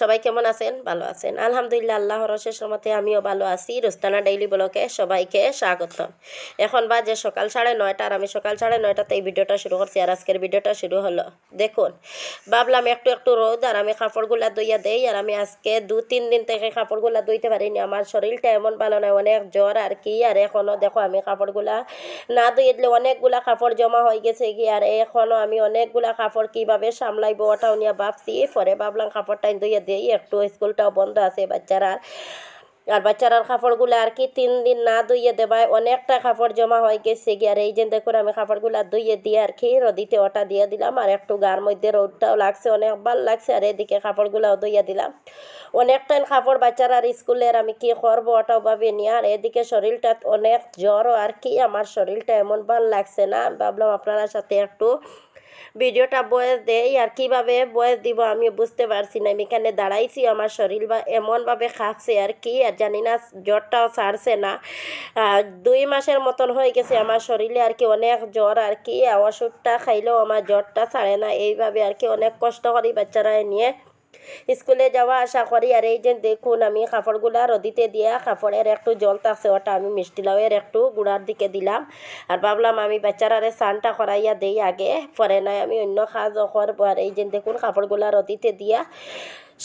সবাই কেমন আছেন? ভালো আছেন। আলহামদুলিল্লাহ, আল্লাহর অশেষ রহমতে আমিও ভালো আছি। রোস্তানা ডেইলি ব্লকে সবাইকে স্বাগতম। এখন বাজে সকাল সাড়ে নয়টা আর আমি সকাল সাড়ে নয়টাতে এই ভিডিওটা শুরু করছি আর আজকের ভিডিওটা শুরু হলো। দেখুন, ভাবলাম একটু একটু রোদ আর আমি কাপড়গুলা ধুইয়া দেই আর আমি আজকে দু তিন দিন থেকে কাপড়গুলা ধুইতে পারিনি। আমার শরীরটা এমন ভালো নয় অনেক জ্বর আর কি। আর এখনও দেখো আমি কাপড়গুলা না ধুয়ে দিলে অনেকগুলা কাপড় জমা হয়ে গেছে কি? আর এখনও আমি অনেকগুলা কাপড় কীভাবে সামলাইবো ওটাও নিয়ে ভাবছি। পরে ভাবলাম কাপড়টা ধুয়ে দিই, একটু স্কুলটাও বন্ধ আছে বাচ্চারা আর বাচ্চারার কাপড়গুলো আর কি তিন দিন না ধুইয়ে দেবায়, অনেকটা কাপড় জমা হয়ে গেছে গিয়ে। আর এই যে দেখুন, আমি কাপড়গুলো ধুইয়ে দিয়ে আর কি রদিতে ওটা দিয়ে দিলাম। আর একটু গার মধ্যে রোদটাও লাগছে, অনেক ভালো লাগছে। আর এদিকে কাপড়গুলোও ধুইয়ে দিলাম। অনেকটাই কাপড় বাচ্চারার স্কুলের আমি কি করব ওটাও ভাবি নিয়ে আর এদিকে শরীরটা অনেক জ্বরও আর কি আমার শরীরটা এমন ভালো লাগছে না? ভাবলাম আপনার সাথে একটু ভিডিওটা বয়স দেই আর কীভাবে বয়স দিব আমি বুঝতে পারছি না। আমি এখানে দাঁড়াইছি আমার শরীর বা এমনভাবে খাচ্ছে আর কি আর জানি না জ্বরটাও ছাড়ছে না। দুই মাসের মতন হয়ে গেছে আমার শরীরে আর কি অনেক জ্বর আর কি ওষুধটা খাইলেও আমার জ্বরটা ছাড়ে না। এইভাবে আর কি অনেক কষ্ট করি বাচ্চারা নিয়ে। স্কুলে যাওয়া আসা করি আর এই যে দেখুন, আমি কাপড়গুলা রদিতে দিয়া, কাপড়ের একটু জল থাকছে, ওটা আমি মিষ্টি লাউয়ের একটু গুড়ার দিকে দিলাম। আর ভাবলাম আমি বাচ্চারারে স্নানটা করাইয়া দেই আগে, পরে নাই আমি অন্য কাজ করব। আর এই যে দেখুন, কাপড়গুলা রদিতে দিয়া।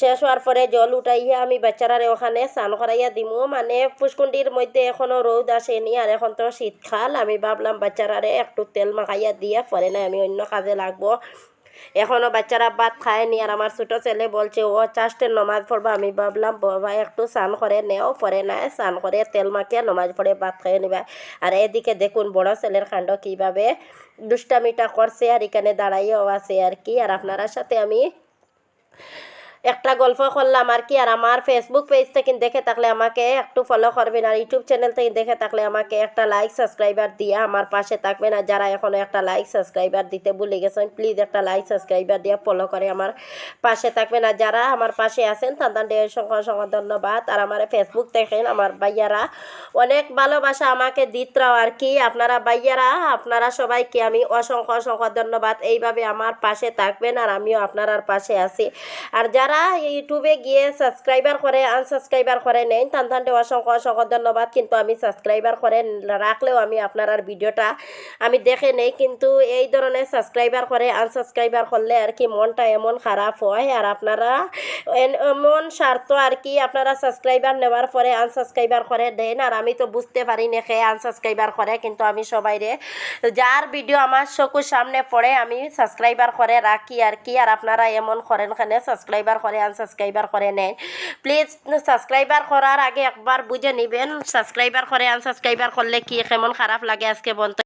শেষ হওয়ার পরে জল উঠাইয়া আমি বাচ্চারারে ওখানে স্নান করাইয়া দিমু। মানে পুষ্কুণ্ডির মধ্যে এখনও রোদ আসেনি আর এখন তো শীতকাল। আমি ভাবলাম বাচ্চারারে একটু তেল মাখাইয়া দিয়া, পরে নাই আমি অন্য কাজে লাগবো। এখনও বাচ্চারা ভাত খায়নি আর আমার ছোটো ছেলে বলছে, ও চাষটের নমাজ পড়ব। আমি ভাবলাম, বাবা, একটু স্নান করে নেও, পরে না, স্নান করে তেল মাখে নমাজ পড়ে ভাত খেয়ে নিবা। আর এদিকে দেখুন, বড় ছেলের কাণ্ড কীভাবে দুষ্টামিটা করছে আর এখানে দাঁড়াইয়েও আছে আর কি। আর আপনার সাথে আমি একটা গল্প করলাম আর কি, আর আমার ফেসবুক পেজ থেকে দেখে থাকলে আমাকে একটু ফলো করবেন, আর ইউটিউব চ্যানেল থেকে দেখে থাকলে আমাকে একটা লাইক সাবস্ক্রাইবার দিয়ে আমার পাশে থাকবেন। আর যারা এখনও একটা লাইক সাবস্ক্রাইবার দিতে ভুলে গেছেন প্লিজ একটা লাইক সাবস্ক্রাইবার দিয়ে ফলো করে আমার পাশে থাকবেন। আর যারা আমার পাশে আছেন, তাদের ডের সঙ্গে সঙ্গে ধন্যবাদ। আর আমার ফেসবুক দেখেন, আমার ভাইয়ারা অনেক ভালোবাসা আমাকে দিতরাও আর কি। আপনারা ভাইয়ারা, আপনারা সবাইকে আমি অসংখ্য অসংখ্য ধন্যবাদ। এইভাবে আমার পাশে থাকবেন, আর আমিও আপনার পাশে আছি। আর যারা ইউটিউবে গিয়ে সাবস্ক্রাইবার করে আনসাবস্ক্রাইবার করে নেন তান তানটে অসংখ্য অসংখ্য ধন্যবাদ। কিন্তু আমি সাবস্ক্রাইবার করে রাখলেও আমি আপনার আর ভিডিওটা আমি দেখে নেই। কিন্তু এই ধরনের সাবস্ক্রাইবার করে আনসাবস্ক্রাইবার করলে আর কি মনটা এমন খারাপ হয়। আর আপনারা এমন স্বার্থ আর কি আপনারা সাবস্ক্রাইবার নেওয়ার পরে আনসাবস্ক্রাইবার করে দেন আর আমি তো বুঝতে পারি না খেয়ে আনসাবস্ক্রাইবার করে কিন্তু আমি সবাইরে যার ভিডিও আমার চকুর সামনে পড়ে আমি সাবস্ক্রাইবার করে রাখি আর কি আর আপনারা এমন করেন খানে সাবস্ক্রাইবার করে আনসাবস্ক্রাইবার করে নেন প্লিজ সাবস্ক্রাইবার করার আগে একবার বুঝে নেবেন সাবস্ক্রাইবার করে আনসাবস্ক্রাইবার করলে কি কেমন খারাপ লাগে আজকে বলতে